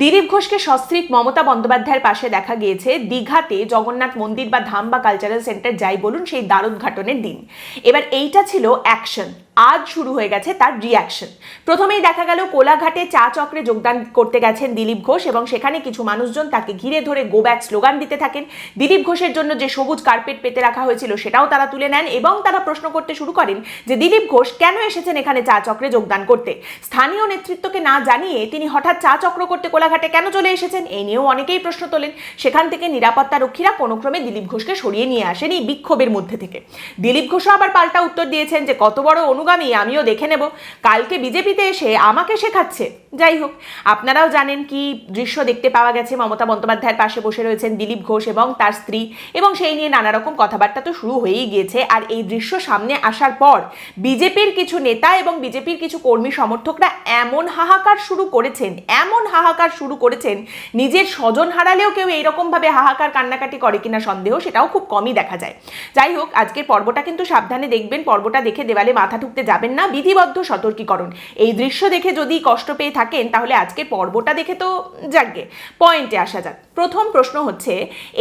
দিলীপ ঘোষকে সস্ত্রীক মমতা বন্দ্যোপাধ্যায়ের পাশে দেখা গিয়েছে। দীঘাতে জগন্নাথ মন্দির বা ধাম বা কালচারাল সেন্টার যাই বলুন, সেই দ্বারোদ্ঘাটনের দিন। এবার এইটা ছিল অ্যাকশন আজ শুরু হয়ে গেছে তার রিয়াকশন প্রথমেই দেখা গেল কোলাঘাটে চা চক্রে যোগদান করতে গেছেন দিলীপ ঘোষ এবং সেখানে কিছু মানুষজন তাকে ঘিরে ধরে গো ব্যাক স্লোগান দিতে থাকেন। দিলীপ ঘোষের জন্য যে সবুজ কার্পেট পেতে রাখা হয়েছিল সেটাও তারা তুলে নেন এবং তারা প্রশ্ন করতে শুরু করেন যে দিলীপ ঘোষ কেন এসেছেন এখানে চা চক্রে যোগদান করতে? স্থানীয় নেতৃত্বকে না জানিয়ে তিনি হঠাৎ চা চক্র করতে কোলাঘাটে কেন চলে এসেছেন এই নিয়েও অনেকেই প্রশ্ন তোলেন। সেখান থেকে নিরাপত্তা রক্ষীরা দিলীপ ঘোষকে সরিয়ে নিয়ে আসেন এই বিক্ষোভের মধ্যে থেকে। দিলীপ ঘোষও আবার পাল্টা উত্তর দিয়েছেন যে কত বড় অনুগামী, আমিও দেখে নেব। কালকে বিজেপিতে এসে আমাকে শেখাচ্ছে। যাই হোক, আপনারাও জানেন কি দৃশ্য দেখতে পাওয়া গেছে। মমতা বন্দ্যোপাধ্যায়ের পাশে বসে রয়েছেন দিলীপ ঘোষ এবং তার স্ত্রী এবং সেই নিয়ে নানা রকম কথাবার্তা তো শুরু হয়েই গিয়েছে। আর এই দৃশ্য সামনে আসার পর বিজেপির কিছু নেতা এবং বিজেপির কিছু কর্মী সমর্থকরা এমন হাহাকার শুরু করেছেন, এমন হাহাকার শুরু করেছেন, নিজের স্বজন হারালেও কেউ এইরকমভাবে হাহাকার কান্নাকাটি করে কিনা সন্দেহ সেটাও খুব কমই দেখা যায়। যাই হোক, আজকের পর্বটা কিন্তু সাবধানে দেখবেন, পর্বটা দেখে দেওয়ালে মাথা ঠুকতে যাবেন না, বিধিবদ্ধ সতর্কীকরণ। এই দৃশ্য দেখে যদি কষ্ট পেয়ে থাকেন, তাহলে আজকের পর্বটা দেখে তো যাকগে। পয়েন্টে আসা যাক। প্রথম প্রশ্ন হচ্ছে,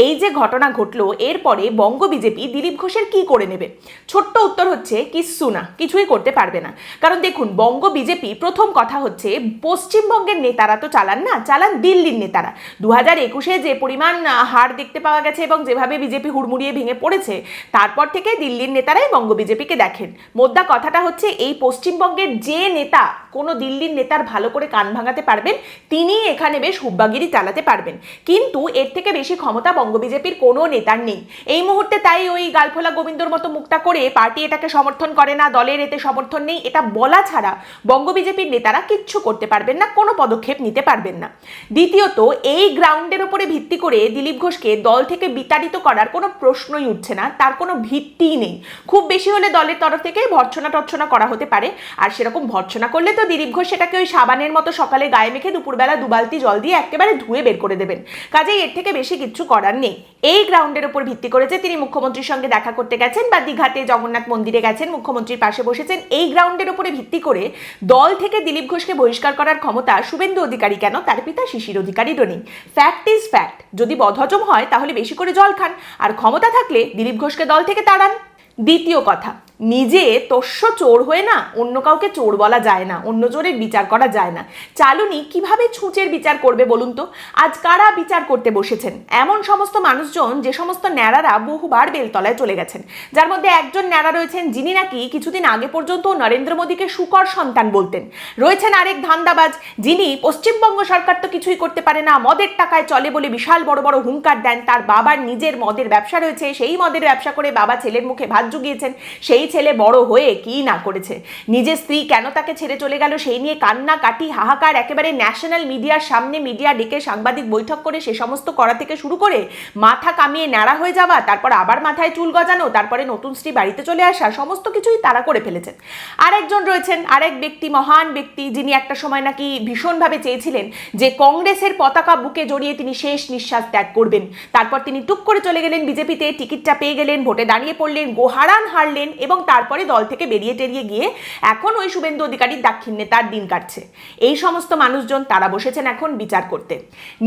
এই যে ঘটনা ঘটলো, এরপরে বঙ্গ বিজেপি দিলীপ ঘোষের কি করে নেবে? ছোট্ট উত্তর হচ্ছে, কিচ্ছু না, কিছুই করতে পারবে না। কারণ দেখুন, বঙ্গ বিজেপি প্রথম কথা হচ্ছে, পশ্চিমবঙ্গের নেতারা তো চালান না, চালান দিল্লির নেতারা। দু হাজার একুশে যে পরিমাণ হার দেখতে পাওয়া গেছে এবং যেভাবে বিজেপি হুড়মুড়িয়ে ভেঙে পড়েছে, তারপর থেকে দিল্লির নেতারাই বঙ্গ বিজেপিকে দেখেন। মোদ্দা কথাটা হচ্ছে এই পশ্চিমবঙ্গের যে নেতা কোনো দিল্লির নেতার ভালো করে কান ভাঙাতে পারবেন তিনি এখানে বেশ হুব্বাগিরি চালাতে পারবেন। কিন্তু এর থেকে বেশি ক্ষমতা বঙ্গ বিজেপির কোনো নেতার নেই। এই মুহূর্তে তাই ওই গালফোলা গোবিন্দর মতো মুখটা করে পার্টি এটাকে সমর্থন করে না, দলের এতে সমর্থন নেই, এটা বলা ছাড়া বঙ্গ বিজেপির নেতারা কিচ্ছু করতে পারবেন না, কোনো পদক্ষেপ নিতে পারবেন না। দ্বিতীয়ত, এই গ্রাউন্ডের উপরে ভিত্তি করে দিলীপ ঘোষকে দল থেকে বিতাড়িত করার কোনো প্রশ্নই উঠছে না, তার কোনো ভিত্তিই নেই। খুব বেশি হলে দলের তরফ থেকে ভর্ৎসনা টর্চনা করা হতে পারে, আর সেরকম ভর্ৎসনা করলে তো দিলীপ ঘোষ সেটাকে ওই সাবানের মতো সকালে গায়ে মেখে দুপুরবেলা দুবালতি জল দিয়ে একেবারে ধুয়ে বের করে দেবেন। কাজেই এর থেকে বেশি কিচ্ছু করার নেই। এই গ্রাউন্ডের উপর ভিত্তি করেছে তিনি মুখ্যমন্ত্রীর সঙ্গে দেখা করতে গেছেন বা দীঘাতে জগন্নাথ মন্দিরে গেছেন, মুখ্যমন্ত্রীর পাশে বসেছেন, এই গ্রাউন্ডের উপরে ভিত্তি করে দল থেকে দিলীপ ঘোষকে বহিষ্কার করার ক্ষমতা শুভেন্দু অধিকারী কেন? তার পিতা শিশির অধিকারীরও নেই। ফ্যাক্ট ইজ ফ্যাক্ট যদি বদহজম হয়, তাহলে বেশি করে জল খান। আর ক্ষমতা থাকলে দিলীপ ঘোষকে দল থেকে তাড়ান। দ্বিতীয় কথা। নিজে তস্য চোর হয়ে না অন্য কাউকে চোর বলা যায় না, অন্য চোরের বিচার করা যায় না। চালুনি, কীভাবে ছুঁচের বিচার করবে বলুন তো? আজ কারা বিচার করতে বসেছেন? এমন সমস্ত মানুষজন, যে সমস্ত ন্যাড়ারা বহুবার বেলতলায় চলে গেছেন। যার মধ্যে একজন ন্যাড়া রয়েছেন, যিনি নাকি কিছুদিন আগে পর্যন্ত নরেন্দ্র মোদীকে সুকর সন্তান বলতেন। রয়েছেন আরেক ধান্দাবাজ, যিনি পশ্চিমবঙ্গ সরকার তো কিছুই করতে পারে না, মদের টাকায় চলে বলে বিশাল বড় বড় হুঙ্কার দেন, তার বাবার নিজের মদের ব্যবসা রয়েছে, সেই মদের ব্যবসা করে বাবা ছেলের মুখে ভাত জুগিয়েছেন, সেই ছেলে বড় হয়ে কি না করেছে? নিজের স্ত্রী কেন তাকে ছেড়ে চলে গেল? সেই নিয়ে কান্না কাটি হাহাকার, একেবারে ন্যাশনাল মিডিয়ার সামনে মিডিয়া ডেকে সাংবাদিক বৈঠক করে সে সমস্ত করা থেকে শুরু করে মাথা কামিয়ে ন্যাড়া হয়ে যাওয়া, তারপর আবার মাথায় চুল গজানো, তারপরে নতুন স্ত্রী বাড়িতে চলে আসা, সমস্ত কিছুই তারা করে ফেলেছেন। আরেকজন রয়েছেন, আরেক ব্যক্তি, মহান ব্যক্তি, যিনি একটা সময় নাকি ভীষণভাবে চেয়েছিলেন যে কংগ্রেসের পতাকা বুকে জড়িয়ে তিনি শেষ নিঃশ্বাস ত্যাগ করবেন। তারপর তিনি টুক করে চলে গেলেন বিজেপিতে, টিকিটটা পেয়ে গেলেন, ভোটে দাঁড়িয়ে পড়লেন, গোহারান হারলেন এবং তারপরে দল থেকে বেরিয়ে টেরিয়ে গিয়ে এখন ওই শুভেন্দু অধিকারীর দাক্ষিণ্যে তার দিন কাটছে। এই সমস্ত মানুষজন তারা বসেছেন এখন বিচার করতে।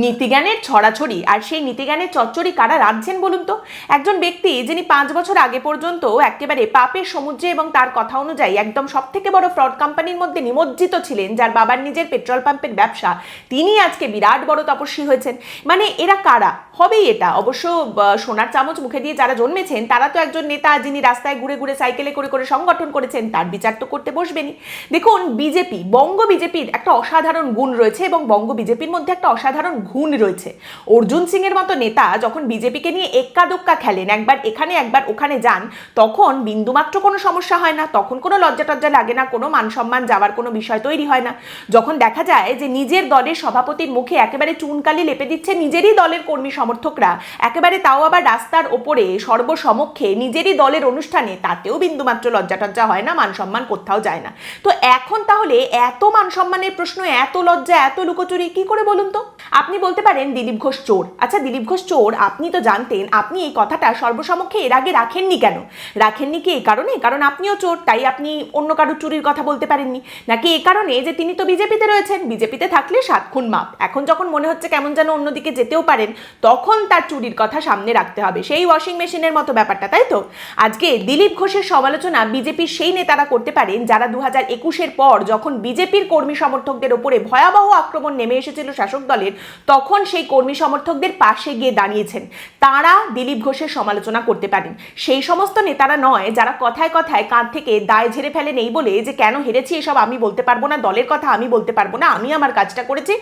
নীতিজ্ঞানের ছড়াছড়ি আর সেই নীতিজ্ঞানের চচ্চড়ি কারা রাঁধছেন বলুন তো? একজন ব্যক্তি যিনি পাঁচ বছর আগে পর্যন্ত একেবারে পাপের সমুদ্রে এবং তার কথা অনুযায়ী একদম সব থেকে বড় ফ্রড কোম্পানির মধ্যে নিমজ্জিত ছিলেন, যার বাবার নিজের পেট্রোল পাম্পের ব্যবসা, তিনি আজকে বিরাট বড় তপস্বী হয়েছেন। মানে এরা কারা? হবেই এটা। অবশ্য সোনার চামচ মুখে দিয়ে যারা জন্মেছেন, তারা তো একজন নেতা যিনি রাস্তায় ঘুরে ঘুরে সাইকেলে করে করে সংগঠন করেছেন, তার বিচার তো করতে বসবেনই। দেখুন, বিজেপি, বঙ্গ বিজেপির একটা অসাধারণ গুণ রয়েছে এবং বঙ্গ বিজেপির মধ্যে একটা অসাধারণ গুণ রয়েছে। অর্জুন সিং এর মতো নেতা যখন বিজেপিকে নিয়ে এক্কা দোক্কা খেলেন, একবার এখানে, একবার ওখানে যান, তখন বিন্দুমাত্র কোনো সমস্যা হয় না, তখন কোনো লজ্জা টজ্জা লাগে না, কোনো মান সম্মান যাওয়ার কোনো বিষয় তৈরি হয় না। যখন দেখা যায় যে নিজের দলের সভাপতির মুখে একেবারে চুনকালি লেপে দিচ্ছে নিজেরই দলের কর্মী সমর্থকরা, একেবারে তাও আবার রাস্তার ওপরে সর্বসমক্ষে নিজেরই দলের অনুষ্ঠানে, তাতেও বিন্দুমাত্র লজ্জা টজ্জা হয় না মান সম্মান কোথাও যায় না। তো এখন তাহলে এত মান সম্মানের প্রশ্ন, এত লজ্জা, এত লুকোচুরি, কি করে বলুন তো? আপনি বলতে পারেন দিলীপ ঘোষ চোর। আচ্ছা দিলীপ ঘোষ চোর, আপনি তো জানতেন, আপনি এই কথাটা সর্বসমক্ষে এর আগে রাখেননি কেন? রাখেননি কি এই কারণে? কারণ আপনিও চোর, তাই আপনি অন্য কারও চুরির কথা বলতে পারেননি। নাকি এই কারণে যে তিনি তো বিজেপিতে রয়েছেন, বিজেপিতে থাকলে সাত খুন মাপ। এখন যখন মনে হচ্ছে কেমন যেন অন্যদিকে যেতেও পারেন, তখন তার চুরির কথা সামনে রাখতে হবে। সেই ওয়াশিং মেশিনের মতো ব্যাপারটা, তাই তো? আজকে দিলীপ ঘোষের সমালোচনা বিজেপির সেই নেতারা করতে পারেন যারা দু হাজার একুশের পর যখন বিজেপির কর্মী সমর্থকদের ওপরে ভয়াবহ আক্রমণ নেমে এসেছিল শাসক দলের, তখন সেই কর্মী সমর্থকদের পাশে গিয়ে দাঁড়িয়েছেন। তারা দিলীপ ঘোষের সমালোচনা করতে পারেন। সেই সমস্ত নেতারা নয়, যারা কথায় কথায় কাঁধ থেকে দায় ঝেড়ে ফেলেন এই বলে যে, কেন হেরেছি এসব আমি বলতে পারব না, দলের কথা আমি বলতে পারব না, আমি আমার কাজটা করেছি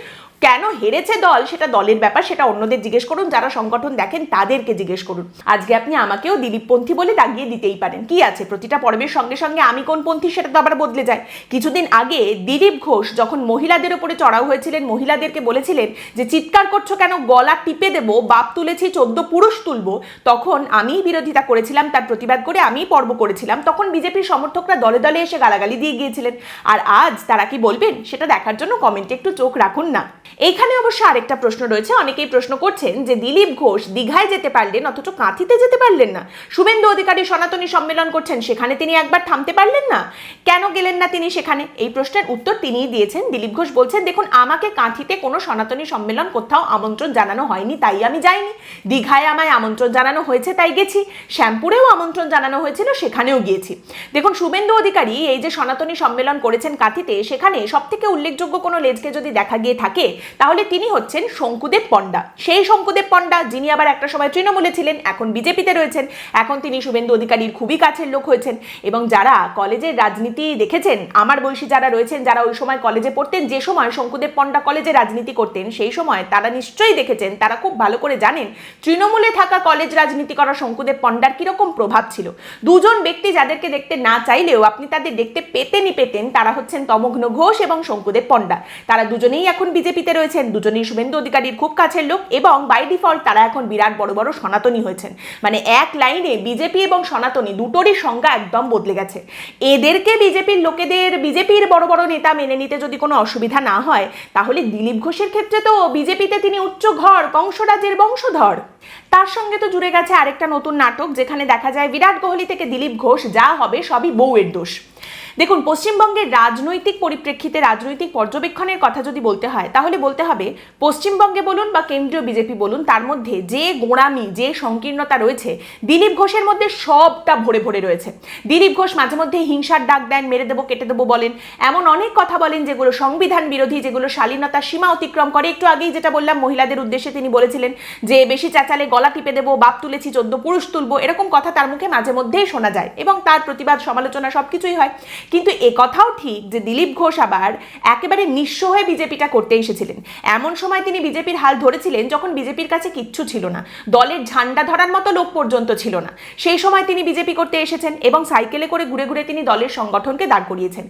কেন হেরেছে দল? সেটা দলের ব্যাপার, সেটা অন্যদের জিজ্ঞেস করুন, যারা সংগঠন দেখেন তাদেরকে জিজ্ঞেস করুন। আজকে আপনি আমাকেও দিলীপপন্থী বলে দাগিয়ে দিতেই পারেন। কি আছে? প্রতিটা পর্বের সঙ্গে সঙ্গে আমি কোন পন্থী সেটা তো আবার বদলে যায়। কিছুদিন আগে দিলীপ ঘোষ যখন মহিলাদের উপরে চড়াও হয়েছিলেন, মহিলাদেরকে বলেছিলেন যে, চিৎকার করছ কেন? গলা টিপে দেবো, বাপ তুলেছি, চোদ্দ পুরুষ তুলবো। তখন আমি বিরোধিতা করেছিলাম, তার প্রতিবাদ করে আমি পর্ব করেছিলাম। তখন বিজেপির সমর্থকরা দলে দলে এসে গালাগালি দিয়ে গিয়েছিলেন। আর আজ তারা কি বলবেন, সেটা দেখার জন্য কমেন্টে একটু চোখ রাখুন না। এইখানে অবশ্য আরেকটা প্রশ্ন রয়েছে। অনেকেই প্রশ্ন করছেন যে দিলীপ ঘোষ দীঘায় যেতে পারলেন, অথচ কাঁথিতে যেতে পারলেন না। শুভেন্দু অধিকারী সনাতনী সম্মেলন করছেন, সেখানে তিনি একবার থামতে পারলেন না? কেন গেলেন না তিনি সেখানে? এই প্রশ্নের উত্তর তিনিই দিয়েছেন। দিলীপ ঘোষ বলছেন, দেখুন, আমাকে কাঁথিতে কোনো সনাতনী সম্মেলন কোথাও আমন্ত্রণ জানানো হয়নি, তাই আমি যাইনি। দীঘায় আমায় আমন্ত্রণ জানানো হয়েছে, তাই গেছি। শ্যামপুরেও আমন্ত্রণ জানানো হয়েছিল, সেখানেও গিয়েছি। দেখুন, শুভেন্দু অধিকারী এই যে সনাতনী সম্মেলন করেছেন কাঁথিতে, সেখানে সব থেকে উল্লেখযোগ্য কোনো লেজকে যদি দেখা গিয়ে থাকে তাহলে তিনি হচ্ছেন শঙ্কুদেব পণ্ডা। সেই শঙ্কুদেব পণ্ডা, যিনি আবার একটা সময় তৃণমূলে ছিলেন, এখন বিজেপিতে রয়েছেন। এখন তিনি শুভেন্দু অধিকারীর খুবই কাছের লোক হয়েছেন এবং যারা কলেজের রাজনীতি দেখেছেন, আমার বয়সী যারা রয়েছেন, যারা ওই সময় কলেজে পড়তেন, যে সময় শঙ্কুদেব পণ্ডা কলেজে রাজনীতি করতেন, সেই সময় তারা নিশ্চয়ই দেখেছেন, তারা খুব ভালো করে জানেন, তৃণমূলে থাকা কলেজ রাজনীতি করা শঙ্কুদেব পণ্ডার কীরকম প্রভাব ছিল। দুজন ব্যক্তি যাদেরকে দেখতে না চাইলেও আপনি তাদের দেখতে পেতেনই পেতেন, তারা হচ্ছেন তমগ্ন ঘোষ এবং শঙ্কুদেব পণ্ডা। তারা দুজনেই এখন বিজেপিতে রয়েছেন দুজনেই শুভেন্দু অধিকারীর খুব কাছের লোক এবং বাই ডিফল্ট তারা এখন বিরাট বড় বড় সনাতনী হয়েছেন। মানে এক লাইনে বিজেপি এবং সনাতনী দুটোরই সংজ্ঞা একদম বদলে গেছে। এদেরকে বিজেপির লোকেদের, বিজেপির বড় বড় নেতা মেনে নিতে যদি কোনো অসুবিধা না হয়, তাহলে দিলীপ ঘোষের ক্ষেত্রে তো বিজেপিতে তিনি উচ্চ ঘর, কংসরাজের বংশধর। তার সঙ্গে তো জুড়ে গেছে আরেকটা নতুন নাটক, যেখানে দেখা যায় বিরাট কোহলি থেকে দিলীপ ঘোষ যা হবে সবই বউয়ের দোষ। দেখুন, পশ্চিমবঙ্গের রাজনৈতিক পরিপ্রেক্ষিতে রাজনৈতিক পর্যবেক্ষণের কথা যদি বলতে হয়, তাহলে বলতে হবে পশ্চিমবঙ্গে বলুন বা কেন্দ্রীয় বিজেপি বলুন, তার মধ্যে যে গোঁড়ামি, যে সংকীর্ণতা রয়েছে, দিলীপ ঘোষের মধ্যে সবটা ভরে ভরে রয়েছে। দিলীপ ঘোষ মাঝে মধ্যে হিংসার ডাক দেন, মেরে দেবো, কেটে দেবো বলেন। এমন অনেক কথা বলেন যেগুলো সংবিধান বিরোধী, যেগুলো শালীনতার সীমা অতিক্রম করে। একটু আগেই যেটা বললাম, মহিলাদের উদ্দেশ্যে তিনি বলেছিলেন যে, বেশি চাচালে গলা টিপে দেবো, বাপ তুলেছি, চোদ্দ পুরুষ তুলবো। এরকম কথা তার মুখে মাঝে মধ্যেই শোনা যায় এবং তার প্রতিবাদ, সমালোচনা সবকিছুই হয়। কিন্তু এ কথাও ঠিক যে দিলীপ ঘোষ আবার একেবারে নিঃস্ব হয়ে বিজেপিটা করতে এসেছিলেন। এমন সময় তিনি বিজেপির হাল ধরেছিলেন যখন বিজেপির কাছে কিচ্ছু ছিল না। দলের ঝান্ডা ধরার মতো লোক পর্যন্ত ছিল না। সেই সময় তিনি বিজেপি করতে এসেছেন এবং সাইকেলে করে ঘুরে ঘুরে তিনি দলের সংগঠনকে দাঁড় করিয়েছেন।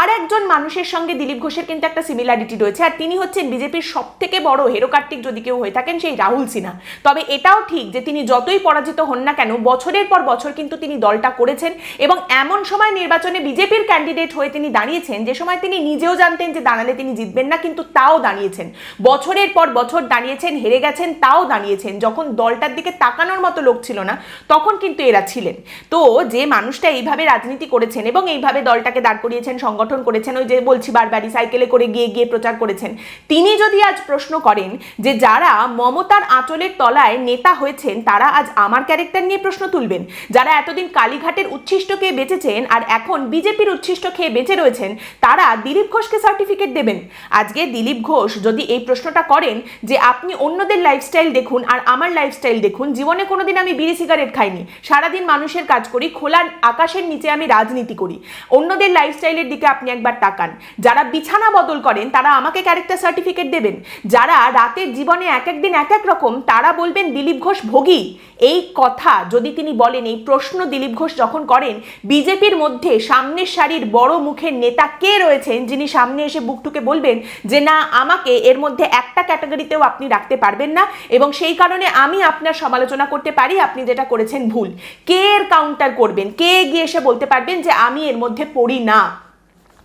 আর একজন মানুষের সঙ্গে দিলীপ ঘোষের কিন্তু একটা সিমিলারিটি রয়েছে আর তিনি হচ্ছেন বিজেপির সব থেকে বড় হেরো কার্তিক যদি কেউ হয়ে থাকেন সেই রাহুল সিনহা। তবে এটাও ঠিক যে তিনি যতই পরাজিত হন না কেন, বছরের পর বছর কিন্তু তিনি দলটা করেছেন এবং এমন সময় নির্বাচনে বিজেপির ক্যান্ডিডেট হয়ে তিনি দাঁড়িয়েছেন, যে সময় তিনি নিজেও জানতেন যে দাঁড়ালে তিনি জিতবেন না, কিন্তু তাও দাঁড়িয়েছেন। বছরের পর বছর দাঁড়িয়েছেন, হেরে গেছেন, তাও দাঁড়িয়েছেন। যখন দলটার দিকে তাকানোর মতো লোক ছিল না, তখন কিন্তু এরা ছিলেন। তো যে মানুষটা এইভাবে রাজনীতি করেছেন এবং এইভাবে দলটাকে দাঁড় করিয়েছেন, সংগঠন করেছেন, ওই যে বলছি বারবারই, সাইকেলে করে গিয়ে গিয়ে প্রচার করেছেন, তিনি যদি আজ প্রশ্ন করেন যে যারা মমতার আঁচলের তলায় নেতা হয়েছেন, তারা আজ আমার ক্যারেক্টার নিয়ে প্রশ্ন তুলবেন? যারা এতদিন কালীঘাটের উচ্ছিষ্ট খেয়ে বেঁচেছেন আর এখন বিজেপির উচ্ছিষ্ট খেয়ে বেঁচে রয়েছেন, তারা দিলীপ ঘোষকে সার্টিফিকেট দেবেন। আজকে দিলীপ ঘোষ যদি এই প্রশ্নটা করেন যে আপনি অন্যদের লাইফস্টাইল দেখুন আর আমার লাইফস্টাইল দেখুন, জীবনে কোনোদিন আমি বিড়ি সিগারেট খাইনি, সারাদিন মানুষের কাজ করি খোলা আকাশের নিচে আমি রাজনীতি করি, অন্যদের লাইফস্টাইলের দিকে আপনি একবার তাকান। যারা বিছানা বদল করেন, তারা আমাকে ক্যারেক্টার সার্টিফিকেট দেবেন। যারা রাতের জীবনে এক এক দিন এক এক রকম, তারা বলবেন দিলীপ ঘোষ ভোগী। এই কথা যদি তিনি বলেন, এই প্রশ্ন দিলীপ ঘোষ যখন করেন, বিজেপির মধ্যে সামনে সারির বড় মুখের নেতা কে রয়েছেন যিনি সামনে এসে বুকটুকে বলবেন যে না, আমাকে এর মধ্যে একটা ক্যাটাগরিতেও আপনি রাখতে পারবেন না এবং সেই কারণে আমি আপনার সমালোচনা করতে পারি, আপনি যেটা করেছেন ভুল। কে এর কাউন্টার করবেন? কে গিয়ে এসে বলতে পারবেন যে আমি এর মধ্যে পড়ি না?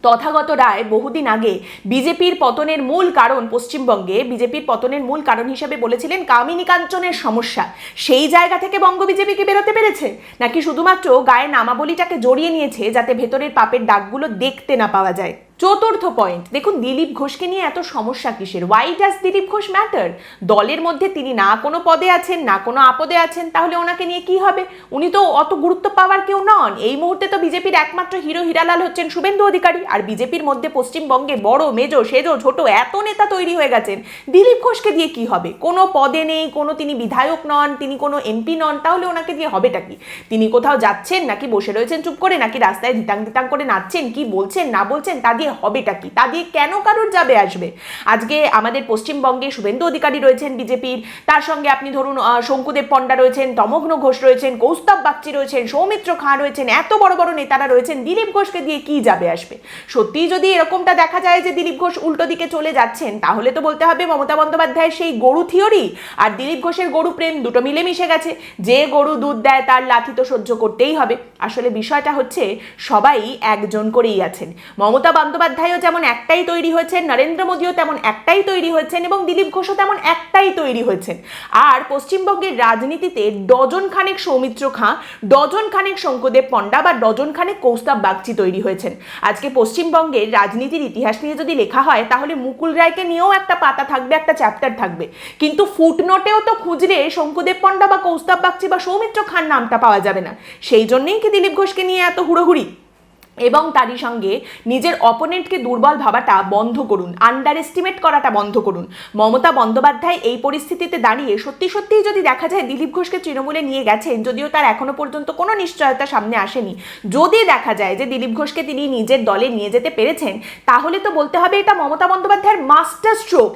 তথাগত রায় বহুদিন আগে বিজেপির পতনের মূল কারণ পশ্চিমবঙ্গে, বিজেপির পতনের মূল কারণ হিসেবে বলেছিলেন কামিনী কাঞ্চনের সমস্যা। সেই জায়গা থেকে বঙ্গ বিজেপিকে বেরোতে পেরেছে? নাকি শুধুমাত্র গায়ে নামাবলিটাকে জড়িয়ে নিয়েছে যাতে ভেতরের পাপের দাগগুলো দেখতে না পাওয়া যায়? চতুর্থ পয়েন্ট দেখুন, দিলীপ ঘোষকে নিয়ে এত সমস্যা কিসের? Why does Dilip Ghosh matter দলের মধ্যে তিনি না কোনো পদে আছেন, না কোনো আপদে আছেন, তাহলে ওনাকে নিয়ে কি হবে? উনি তো অত গুরুত্ব পাওয়ার কেউ নন। এই মুহূর্তে তো বিজেপির একমাত্র হিরো হিরালাল হচ্ছেন শুভেন্দু অধিকারী। আর বিজেপির মধ্যে পশ্চিমবঙ্গে বড় মেজো সেজো, ছোট এত নেতা তৈরি হয়ে গেছেন। দিলীপ ঘোষকে দিয়ে কি হবে? কোনো পদে নেই, কোনো তিনি বিধায়ক নন, তিনি কোনো এমপি নন, তাহলে ওনাকে দিয়ে হবেটা কি? তিনি কোথাও যাচ্ছেন, নাকি বসে রয়েছেন, চুপ করে, নাকি রাস্তায় ধিতাং ধিতাং করে নাচছেন, কি বলছেন, না বলছেন, তা দিয়ে হবেটা কি? তা দিয়ে কেন কারোর যাবে আসবে? আজকে আমাদের পশ্চিমবঙ্গে শুভেন্দু অধিকারী রয়েছেন বিজেপির, তার সঙ্গে আপনি ধরুন শঙ্কুদেব পণ্ডা রয়েছেন তমগ্ন ঘোষ রয়েছেন, কৌস্তব বাগচি রয়েছেন, সৌমিত্র খাঁ রয়েছেন, এত বড় বড় নেতারা রয়েছেন, দিলীপ ঘোষকে দিয়ে কি যাবে আসবে? সত্যিই যদি এরকমটা দেখা যায় যে দিলীপ ঘোষ উল্টো দিকে চলে যাচ্ছেন, তাহলে তো বলতে হবে মমতা বন্দ্যোপাধ্যায়ের সেই গরু থিওরি আর দিলীপ ঘোষের গরু প্রেম দুটো মিলে মিশে গেছে। যে গরু দুধ দেয় তার লাথি তো সহ্য করতেই হবে। আসলে বিষয়টা হচ্ছে সবাই একজন করেই আছেন। মমতা বন্দ্যোপাধ্যায়ও যেমন একটাই তৈরি হয়েছেন, নরেন্দ্র মোদীও তেমন একটাই তৈরি হয়েছেন এবং দিলীপ ঘোষও তেমন একটাই তৈরি হয়েছেন। আর পশ্চিমবঙ্গের রাজনীতিতে ডজন খানেক সৌমিত্র খাঁ ডজন খানেক শঙ্করদেব পণ্ডা বা ডজন খানেক কৌস্তব বাগচি তৈরি হয়েছেন। আজকে পশ্চিমবঙ্গের রাজনীতির ইতিহাস নিয়ে যদি লেখা হয়, তাহলে মুকুল রায়কে নিয়েও একটা পাতা থাকবে, একটা চ্যাপ্টার থাকবে। কিন্তু ফুটনোটেও তো খুঁজলে শঙ্কুদেব পণ্ডা বা কৌস্তাব বাগচি বা সৌমিত্র খান নামটা পাওয়া যাবে না। সেই জন্যেই কি দিলীপ ঘোষকে নিয়ে এত হুড়োহুড়ি? এবং তারই সঙ্গে নিজের অপোনেন্টকে দুর্বল ভাবাটা বন্ধ করুন আন্ডার এস্টিমেট করাটা বন্ধ করুন। মমতা বন্দ্যোপাধ্যায় এই পরিস্থিতিতে দাঁড়িয়ে সত্যি সত্যিই যদি দেখা যায় দিলীপ ঘোষকে তৃণমূলে নিয়ে গেছেন, যদিও তার এখনও পর্যন্ত কোনো নিশ্চয়তা সামনে আসেনি, যদি দেখা যায় যে দিলীপ ঘোষকে তিনি নিজের দলে নিয়ে যেতে পেরেছেন, তাহলে তো বলতে হবে এটা মমতা বন্দ্যোপাধ্যায়ের মাস্টার স্ট্রোক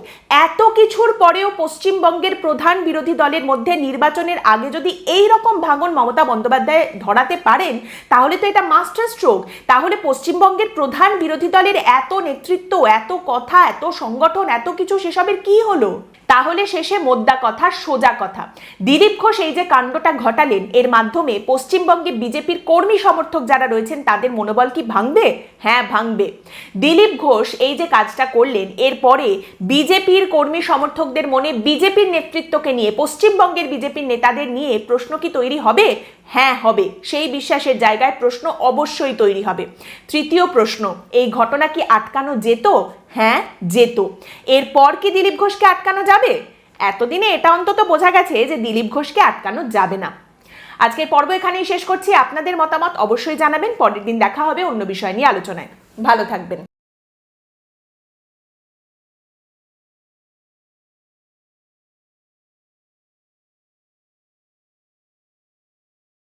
এত কিছুর পরেও পশ্চিমবঙ্গের প্রধান বিরোধী দলের মধ্যে নির্বাচনের আগে যদি এই রকম ভাঙন মমতা বন্দ্যোপাধ্যায় ধরাতে পারেন, তাহলে তো এটা মাস্টার স্ট্রোক তাহলে পশ্চিমবঙ্গের প্রধান বিরোধী দলের এত নেতৃত্ব, এত কথা, এত সংগঠন, এত কিছু, সেসবের কি হলো? তাহলে শেষে মোদ্দা কথা, সোজা কথা। দিলীপ ঘোষ এই যে কাণ্ডটা ঘটালেন, এর মাধ্যমে পশ্চিমবঙ্গে বিজেপির কর্মী সমর্থক যারা রয়েছেন, তাদের মনোবল কি ভাঙবে? হ্যাঁ ভাঙবে। দিলীপ ঘোষ এই যে কাজটা করলেন এরপরে বিজেপির কর্মী সমর্থকদের মনে বিজেপির নেতৃত্বকে নিয়ে, পশ্চিমবঙ্গের বিজেপির নেতাদের নিয়ে প্রশ্ন কি তৈরি হবে? হ্যাঁ হবে। সেই বিশ্বাসের জায়গায় প্রশ্ন অবশ্যই তৈরি হবে। তৃতীয় প্রশ্ন, এই ঘটনা কি আটকানো যেত? হ্যাঁ যেত। এরপর কি দিলীপ ঘোষকে আটকানো যাবে? এতদিনে এটা অন্তত বোঝা গেছে যে দিলীপ ঘোষকে আটকানো যাবে না। আজকের পর্ব এখানেই শেষ করছি। আপনাদের মতামত অবশ্যই জানাবেন। পরের দিন দেখা হবে অন্য বিষয় নিয়ে আলোচনায়। ভালো থাকবেন।